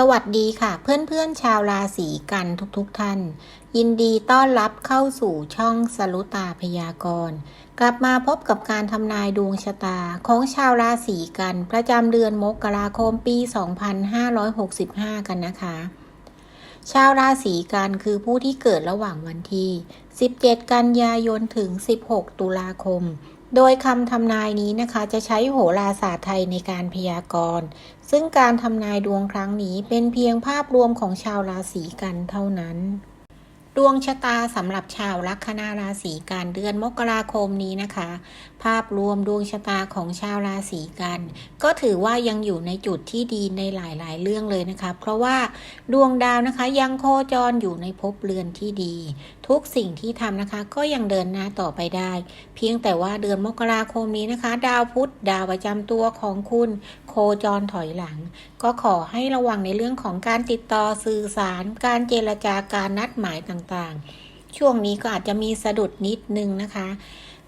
สวัสดีค่ะ เพื่อนๆชาวราศีกันทุกๆทท่าน ยินดีต้อนรับเข้าสู่ช่องสลุตาพยากรณ์กลับมาพบกับการทำนายดวงชะตาของชาวราศีกัน ประจำเดือนมกราคมปี 2565 กันนะคะ ชาวราศีกันคือผู้ที่เกิดระหว่างวันที่ 17 กันยายนถึง 16 ตุลาคม โดยคำทำนายนี้นะคะจะใช้โหราศาสตร์ไทยในการพยากรณ์ ซึ่งการทำนายดวงครั้งนี้เป็นเพียงภาพรวมของชาวราศีกันเท่านั้น ดวงชะตาสำหรับชาวลัคนาราศีกันเดือนมกราคมนี้นะคะ ภาพรวมดวงชะตาของชาวราศีกัน ก็ถือว่ายังอยู่ในจุดที่ดีในหลาย ๆ เรื่องเลยนะคะ เพราะว่าดวงดาวนะคะยังโคจรอยู่ในภพเรือนที่ดี ทุกสิ่งที่ทำนะคะก็ยังเดินหน้าต่อไปได้ เพียงแต่ว่าเดือนมกราคมนี้นะคะ ดาวพุธดาวประจำตัวของคุณ โคจรถอยหลัง ก็ขอให้ระวังในเรื่องของการติดต่อสื่อสาร การเจรจาการนัดหมายต่างๆ ช่วงนี้ก็อาจจะมีสะดุดนิดนึงนะคะ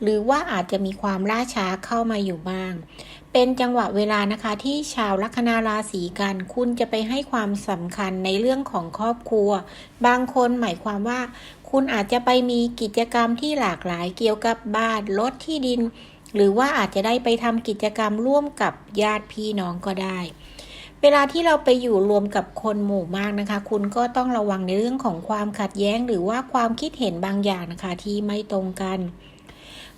หรือว่าอาจจะมีความล่าช้าเข้ามาอยู่บ้าง เป็นจังหวะเวลานะคะที่ชาวลัคนาราศีกัน คุณจะไปให้ความสำคัญในเรื่องของครอบครัว บางคนหมายความว่า คุณอาจจะไปมีกิจกรรมที่หลากหลายเกี่ยวกับบ้านรถที่ดิน หรือว่าอาจจะได้ไปทำกิจกรรมร่วมกับญาติพี่น้องก็ได้เวลาที่เราไปอยู่รวมกับคนหมู่มากนะคะ คุณก็ต้องระวังในเรื่องของความขัดแย้ง หรือว่าความคิดเห็นบางอย่างนะคะที่ไม่ตรงกัน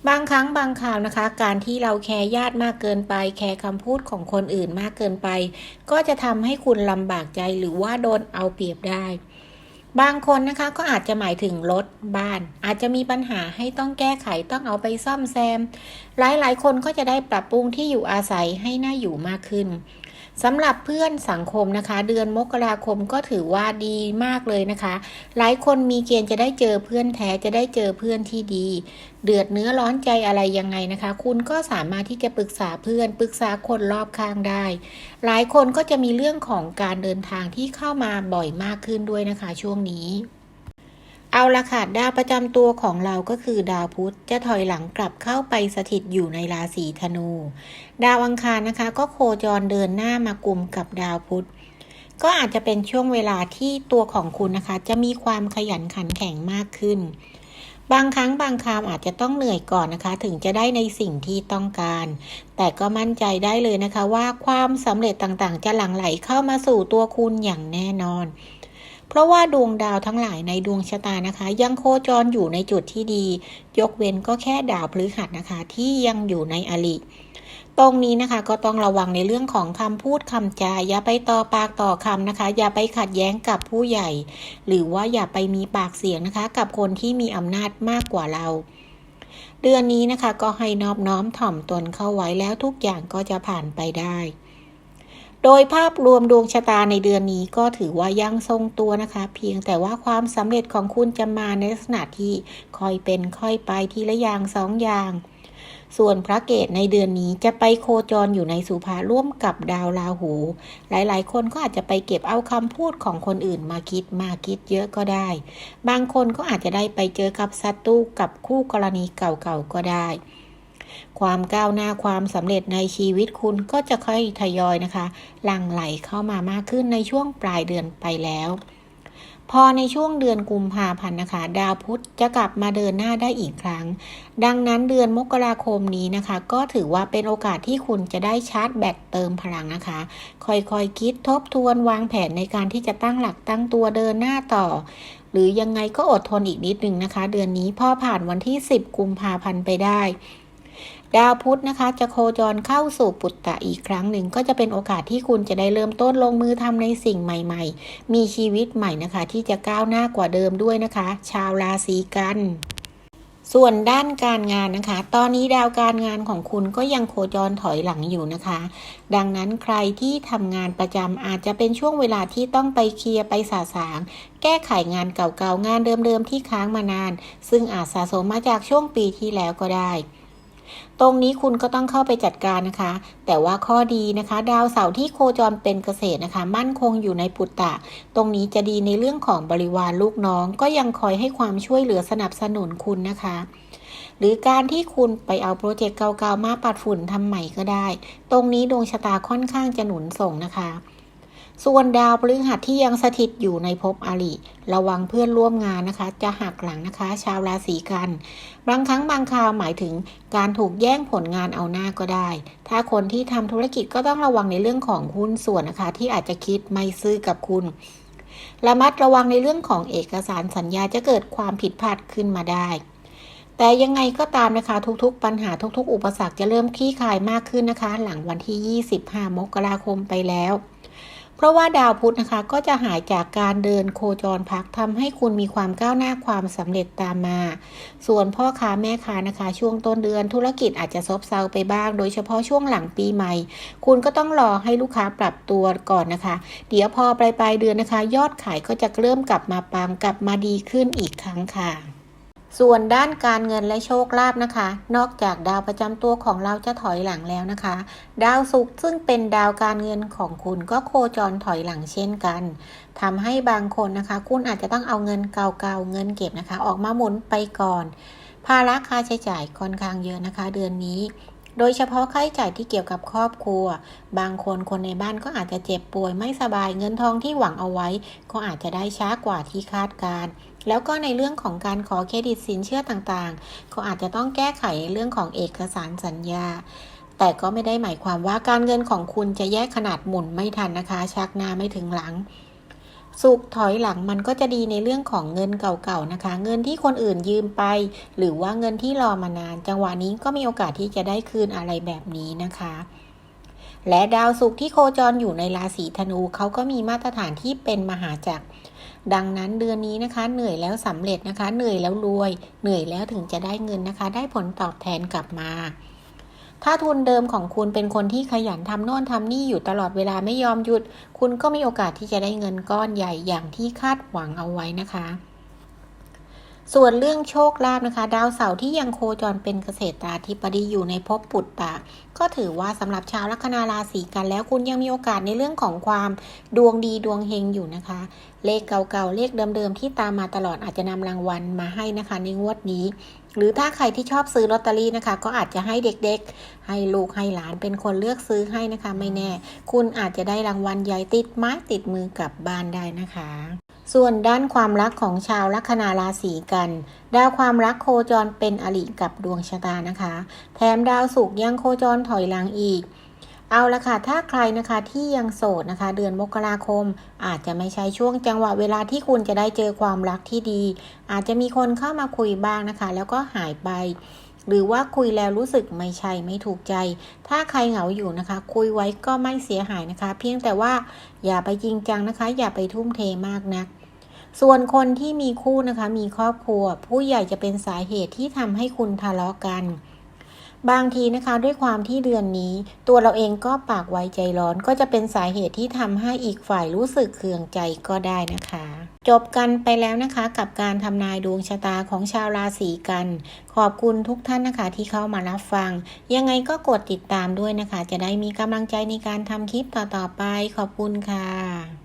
บางครั้งบางคราวนะคะ การที่เราแคร์ญาติมากเกินไป แคร์คำพูดของคนอื่นมากเกินไป ก็จะทำให้คุณลำบากใจหรือว่าโดนเอาเปรียบได้ บางคนนะคะก็อาจจะหมายถึงรถบ้าน อาจจะมีปัญหาให้ต้องแก้ไขต้องเอาไปซ่อมแซม หลายๆ คนก็จะได้ปรับปรุงที่อยู่อาศัยให้น่าอยู่มากขึ้น สำหรับเพื่อนสังคมนะคะ เดือนมกราคมก็ถือว่าดีมากเลยนะคะ หลายคนมีเกณฑ์จะได้เจอเพื่อนแท้จะได้เจอเพื่อนที่ดี เดือดเนื้อร้อนใจอะไรยังไงนะคะ คุณก็สามารถที่จะปรึกษาเพื่อนปรึกษาคนรอบข้างได้ หลายคนก็จะมีเรื่องของการเดินทางที่เข้ามาบ่อยมากขึ้นด้วยนะคะ ช่วงนี้ เอาละค่ะดาวประจำตัวของเราก็คือดาวพุธจะถอยหลังกลับเข้าไปสถิตอยู่ในราศีธนู ดาวอังคารนะคะ ก็โคจรเดินหน้ามากลุ่มกับดาวพุธก็อาจจะเป็นช่วงเวลาที่ตัวของคุณนะคะ จะมีความขยันขันแข็งมากขึ้น บางครั้งบางคราวอาจจะต้องเหนื่อยก่อนนะคะ ถึงจะได้ในสิ่งที่ต้องการ แต่ก็มั่นใจได้เลยนะคะ ว่าความสำเร็จต่างๆ จะหลั่งไหลเข้ามาสู่ตัวคุณอย่างแน่นอน เพราะว่าดวงดาวทั้งหลายในดวงชะตานะคะ ยังโคจรอยู่ในจุดที่ดี ยกเว้นก็แค่ดาวพฤหัสนะคะ ที่ยังอยู่ในอลิตรงนี้นะคะก็ต้องระวังในเรื่องของคำพูดคำจาอย่าไปต่อปากต่อคำนะคะ อย่าไปขัดแย้งกับผู้ใหญ่ หรือว่าอย่าไปมีปากเสียงนะคะ กับคนที่มีอำนาจมากกว่าเรา เดือนนี้นะคะก็ให้นอบน้อมถ่อมตนเข้าไว้แล้วทุกอย่างก็จะผ่านไปได้ โดยภาพรวมดวงชะตาในเดือนนี้ก็ถือว่ายังทรงตัวนะคะ เพียงแต่ว่าความสำเร็จของคุณจะมาในลักษณะที่ค่อยเป็นค่อยไปทีละอย่างสองอย่าง ส่วนพระเกตในเดือนนี้จะไปโคจรอยู่ในสุภาร่วมกับดาวราหู หลายๆ คนก็อาจจะไปเก็บเอาคำพูดของคนอื่นมาคิดมาคิดเยอะก็ได้ บางคนก็อาจจะได้ไปเจอกับศัตรูกับคู่กรณีเก่าๆก็ได้ ความก้าวหน้าความสำเร็จในชีวิตคุณก็จะค่อยทยอยนะคะหลั่งไหลเข้ามามากขึ้นในช่วงปลายเดือนไปแล้ว พอในช่วงเดือนกุมภาพันธ์นะคะ ดาวพุธจะกลับมาเดินหน้าได้อีกครั้ง ดังนั้นเดือนมกราคมนี้นะคะ ก็ถือว่าเป็นโอกาสที่คุณจะได้ชาร์จแบตเติมพลังนะคะ ค่อยๆคคิดทบทวนวางแผนในการที่จะตั้งหลักตั้งตัวเดินหน้าต่อหรือยังไงก็อดทนอีกนิดนึงนะคะ เดือนนี้พอผ่านวันที่ 10 กุมภาพันธ์ไปได้ ดาวพุธนะคะ จะโคจรเข้าสู่ปุตตะอีกครั้งหนึ่ง ก็จะเป็นโอกาสที่คุณจะได้เริ่มต้นลงมือทำในสิ่งใหม่ ๆ มีชีวิตใหม่นะคะ ที่จะก้าวหน้ากว่าเดิมด้วยนะคะ ชาวราศีกันส่วนด้านการงานนะคะ ตอนนี้ดาวการงานของคุณก็ยังโคจรถอยหลังอยู่นะคะ ดังนั้นใครที่ทำงานประจำอาจจะเป็นช่วงเวลาที่ต้องไปเคลียร์ไปสาสาง แก้ไขงานเก่าๆงานเดิมๆที่ค้างมานาน ซึ่งอาจสะสมมาจากช่วงปีที่แล้วก็ได้ ตรงนี้คุณก็ต้องเข้าไปจัดการนะคะ แต่ว่าข้อดีนะคะ ดาวเสาร์ที่โคจรเป็นเกษตรนะคะ มั่นคงอยู่ในปุตตะ ตรงนี้จะดีในเรื่องของบริวารลูกน้อง ก็ยังคอยให้ความช่วยเหลือสนับสนุนคุณนะคะหรือการที่คุณไปเอาโปรเจกต์เก่าๆมาปัดฝุ่นทำใหม่ก็ได้ ตรงนี้ดวงชะตาค่อนข้างจะหนุนส่งนะคะ ส่วนดาวพฤหัสที่ยังสถิตอยู่ในภพอริระวังเพื่อนร่วมงานนะคะ จะหักหลังนะคะ ชาวราศีกัน บางครั้งบางคราวหมายถึงการถูกแย่งผลงานเอาหน้าก็ได้ ถ้าคนที่ทำธุรกิจก็ต้องระวังในเรื่องของหุ้นส่วนนะคะ ที่อาจจะคิดไม่ซื้อกับคุณระมัดระวังในเรื่องของเอกสารสัญญาจะเกิดความผิดพลาดขึ้นมาได้ แต่ยังไงก็ตามนะคะทุกๆ ปัญหาทุกๆ อุปสรรคจะเริ่มคลี่คลายมากขึ้นนะคะ หลังวันที่ 25 มกราคมไปแล้ว เพราะว่าดาวพุธนะคะก็จะหายจากการเดินโคจรพักทำให้คุณมีความก้าวหน้าความสำเร็จตามมา ส่วนพ่อค้าแม่ค้านะคะ ช่วงต้นเดือนธุรกิจอาจจะซบเซาไปบ้าง โดยเฉพาะช่วงหลังปีใหม่ คุณก็ต้องรอให้ลูกค้าปรับตัวก่อนนะคะ เดี๋ยวพอปลายปลายเดือนนะคะ ยอดขายก็จะเริ่มกลับมาปังกลับมาดีขึ้นอีกครั้งค่ะ ส่วนด้านการเงินและโชคลาภนะคะ นอกจากดาวประจำตัวของเราจะถอยหลังแล้วนะคะ ดาวศุกร์ซึ่งเป็นดาวการเงินของคุณก็โคจรถอยหลังเช่นกันทำให้บางคนนะคะ คุณอาจจะต้องเอาเงินเก่าๆเงินเก็บนะคะ ออกมาหมุนไปก่อน ภาระค่าใช้จ่ายค่อนข้างเยอะนะคะ เดือนนี้ โดยเฉพาะค่าใช้จ่ายที่เกี่ยวกับครอบครัว บางคนคนในบ้านก็อาจจะเจ็บป่วยไม่สบายเงินทองที่หวังเอาไว้ ก็อาจจะได้ช้ากว่าที่คาดการแล้วก็ในเรื่องของการขอเครดิตสินเชื่อต่างๆ ก็อาจจะต้องแก้ไขเรื่องของเอกสารสัญญา แต่ก็ไม่ได้หมายความว่าการเงินของคุณจะแยกขนาดหมุนไม่ทันนะคะ ชักหน้าไม่ถึงหลัง สุกถอยหลังมันก็จะดีในเรื่องของเงินเก่าๆนะคะ เงินที่คนอื่นยืมไป หรือว่าเงินที่รอมานาน จังหวะนี้ก็มีโอกาสที่จะได้คืนอะไรแบบนี้นะคะและดาวศุกร์ที่โคจรอยู่ในราศีธนูเขาก็มีมาตรฐานที่เป็นมหาจักร ดังนั้นเดือนนี้นะคะ เหนื่อยแล้วสำเร็จนะคะ เหนื่อยแล้วรวย เหนื่อยแล้วถึงจะได้เงินนะคะ ได้ผลตอบแทนกลับมา ถ้าทุนเดิมของคุณเป็นคนที่ขยันทำโน่นทำนี่อยู่ตลอดเวลาไม่ยอมหยุด คุณก็มีโอกาสที่จะได้เงินก้อนใหญ่อย่างที่คาดหวังเอาไว้นะคะ ส่วนเรื่องโชคลาภนะคะ ดาวเสาร์ที่ยังโคจรเป็นเกษตราธิบดีอยู่ในภพปุตตะก็ถือว่าสำหรับชาวลัคนาราศีกันแล้วคุณยังมีโอกาสในเรื่องของความดวงดีดวงเฮงอยู่นะคะ เลขเก่าๆเลขเดิมๆที่ตามมาตลอดอาจจะนำรางวัลมาให้นะคะในงวดนี้หรือถ้าใครที่ชอบซื้อลอตเตอรี่นะคะ ก็อาจจะให้เด็กๆ ให้ลูกให้หลานเป็นคนเลือกซื้อให้นะคะ ไม่แน่ คุณอาจจะได้รางวัลใหญ่ติดไม้ติดมือกลับบ้านได้นะคะ ส่วนด้านความรักของชาวลัคนาราศีกัน ดาวความรักโคจรเป็นอริกับดวงชะตานะคะ แถมดาวศุกร์ยังโคจรถอยหลังอีก เอาละค่ะ ถ้าใครนะคะที่ยังโสดนะคะ เดือนมกราคม อาจจะไม่ใช่ช่วงจังหวะเวลาที่คุณจะได้เจอความรักที่ดี อาจจะมีคนเข้ามาคุยบ้างนะคะ แล้วก็หายไป หรือว่าคุยแล้วรู้สึกไม่ใช่ไม่ถูกใจ ถ้าใครเหงาอยู่นะคะ คุยไว้ก็ไม่เสียหายนะคะ เพียงแต่ว่าอย่าไปจริงจังนะคะ อย่าไปทุ่มเทมากนัก ส่วนคนที่มีคู่นะคะ มีครอบครัว ผู้ใหญ่จะเป็นสาเหตุที่ทำให้คุณทะเลาะกัน บางทีนะคะด้วยความที่เดือนนี้ ตัวเราเองก็ปากไวใจร้อนก็จะเป็นสาเหตุที่ทำให้อีกฝ่ายรู้สึกเคืองใจก็ได้นะคะ จบกันไปแล้วนะคะกับการทำนายดวงชะตาของชาวราศีกัน ขอบคุณทุกท่านนะคะที่เข้ามารับฟัง ยังไงก็กดติดตามด้วยนะคะ จะได้มีกำลังใจในการทำคลิปต่อๆไป ขอบคุณค่ะ